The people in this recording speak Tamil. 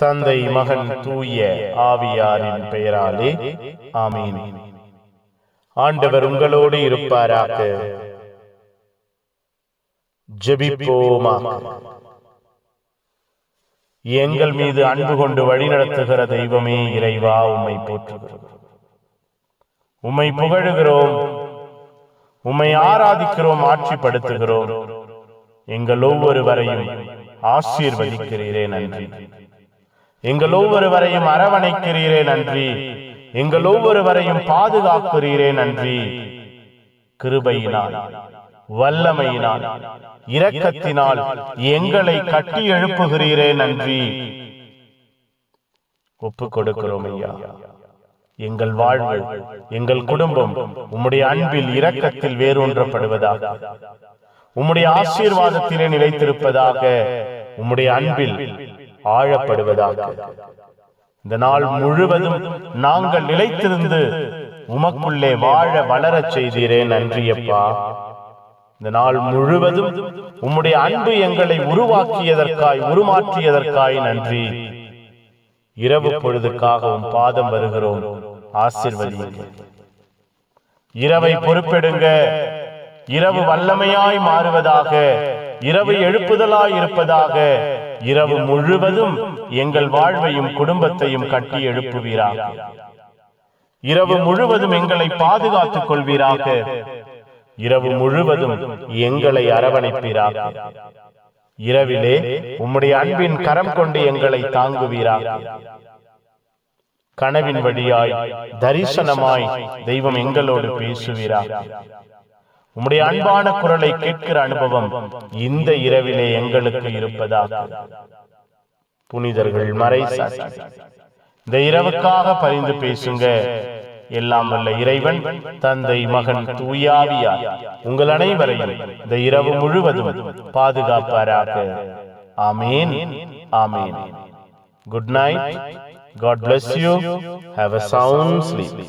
தந்தை மகன் தூய ஆவியாரின் பெயராலே ஆமீன். ஆண்டவர் உங்களோடு இருப்பாராக. ஜெபிப்போமாக எங்கள் மீது அன்பு கொண்டு வழிநடத்துகிற தெய்வமே இறைவா உம்மை போற்றுகிறோம். உம்மை புகழுகிறோம். உம்மை ஆராதிக்கிறோம் ஆட்சிப்படுத்துகிறோம். எங்கள் ஒவ்வொருவரையும் ஆசீர்வதிக்கிறீரே நன்றி. எங்கள் ஒவ்வொருவரையும் அரவணைக்கிறீரே நன்றி. எங்கள் ஒவ்வொருவரையும் பாதுகாக்கிறீரே நன்றி. கிருபையினால் வல்லமையினால் இரக்கத்தினால் எங்களை கட்டி எழுப்புகிறீரே நன்றி. ஒப்பு கொடுக்கிறோம் ஐயா. எங்கள் வாழ்வு எங்கள் குடும்பம் உம்முடைய அன்பில் இரக்கத்தில் வேரூன்றப்படுவதாக உம்முடைய ஆசீர்வாதத்திலே நிலைத்திருப்பதாக உம்முடைய அன்பில் ஆழப்படுவதாக. இந்த நாள் முழுவதும் நாங்கள் நிலைத்திருந்து உமக்குள்ளே வாழ வளரச் செய்தீரே நன்றியப்பா. இந்த நாள் முழுவதும் உம்முடைய அன்பு எங்களை உருவாக்கியதற்காய் உருமாற்றியதற்காய் நன்றி. இரவு பொழுதுக்காகவும் பாதம் வருகிறோம். ஆசிர்வதியுங்கள். இரவை பொறுப்பெடுங்க. இரவு வல்லமையாய் மாறுவதாக இரவு எழுப்புதலாய் இருப்பதாக இரவு முழுவதும் எங்கள் வாழ்வையும் குடும்பத்தையும் கட்டி எழுப்புவீராக. இரவு முழுவதும் எங்களை பாதுகாத்துக் கொள்வீராக இரவு முழுவதும் எங்களை அரவணைப்பீராக. இரவிலே உம்முடைய அன்பின் கரம் கொண்டு எங்களை தாங்குவீராக. கனவின் வழியாய் தரிசனமாய் தெய்வம் எங்களோடு பேசுவீராக. உம்முடைய அன்பான குரலை கேட்கிற அனுபவம் இந்த இரவிலே எங்களுக்கு இருப்பதாக. புனிதர்கள் மறை இந்த இரவுக்காக பரிந்து பேசுங்க. எல்லாம் வல்ல இறைவன் தந்தை மகன் தூயாவியா உங்கள் அனைவரையும் இந்த இரவு முழுவதும் பாதுகாப்பாராக. Amen amen. Good night God bless you have a sound sleep